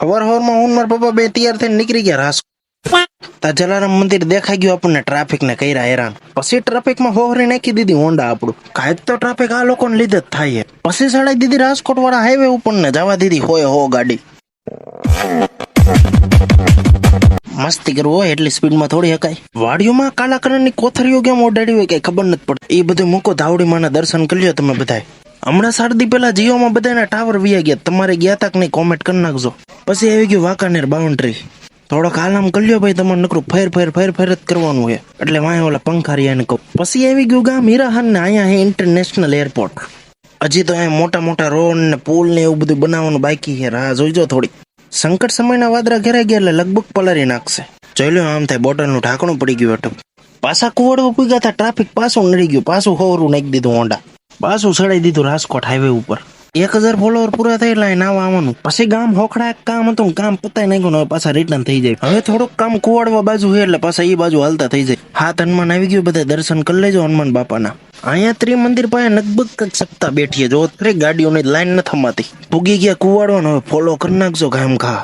હવાર હવારમાં હું મારા પપ્પા બે તૈયાર થઈને નીકળી ગયા રાસ. તા જલારામ મંદિર દેખાઈ ગયું આપણને ટ્રાફિક ને કર્યા હેરાન. પછી ટ્રાફિકમાં હોહરી નાખી દીધી હોન્ડા આપણું. કાંઈક તો ટ્રાફિક આ લોકોને લીધે જ થાય પછી સડાઈ દીધી રાજકોટ વાળા હાઈવે ઉપર ને જવા દીધી હોય હો ગાડી. મસ્તી કરવું હોય એટલી સ્પીડમાં થોડી હકાય. વાડીઓમાં કાલા કલરની કોથરીઓ કેમ ઓડાડી હોય કઈ ખબર નથી પડતી. એ બધું મૂકો ધાવડી માના દર્શન કરી લો તમે બધાય. હમણાં સારદી પેલા જીઓમાં બધાના ટાવર વિયા ગયા. તમારે ગયા તક નહીં કોમેન્ટ કરી નાખજો. પછી આવી ગયું વાંકાનેર બાઉન્ડ્રી થોડોક આલામ કલ્યો ભાઈ, તમારે નકરું ફેર ફેર ફેર ફેર જ કરવાનું હોય એટલે વાંય ઓલા પંખારિયાને કહું. પછી આવી ગયું ગામ હીરાહન ને અહીંયા હે ઇન્ટરનેશનલ એરપોર્ટ હજી તો અહીંયા મોટા મોટા રોડ ને પુલ ને એવું બધું બનાવવાનું બાકી છે. રાહ જોઈજો થોડી સંકટ સમયના વાદરા ઘેરાઈ ગયા એટલે લગભગ પલારી નાખશે. જોઈ લો આમ થાય બોટલનું ઢાંકણું પડી ગયું હતું. પાછા કુવાડવા પૂગ્યા હતા ટ્રાફિક પાછું નડી ગયું. પાછું હોરું નાખી દીધું હોન્ડા પાછું ઉછળાઈ દીધું રાજકોટ હાઈવે ઉપર. એક હજાર ફોલોવર પૂરા થાય એટલે નાવા આવવાનું પછી ગામ હોખડા એક કામ હતું કામ પતાય નાખ્યું હવે પાછા રિટર્ન થઈ જાય. હવે થોડુંક કામ કુવાડવા બાજુ છે એટલે પાછા એ બાજુ હાલતા થઈ જાય. હાથ હનુમાન આવી ગયું, બધા દર્શન કરી લેજો હનુમાન બાપાના. અહીંયા ત્રિમંદિર પાસે લગભગ કંઈક સપ્તાહ બેઠીએ જો ત્રે ગાડીઓની લાઈન ન થમાતી. ભૂગી ગયા કુવાડવાનો હવે ફોલો કરી નાખજો ગામ ખા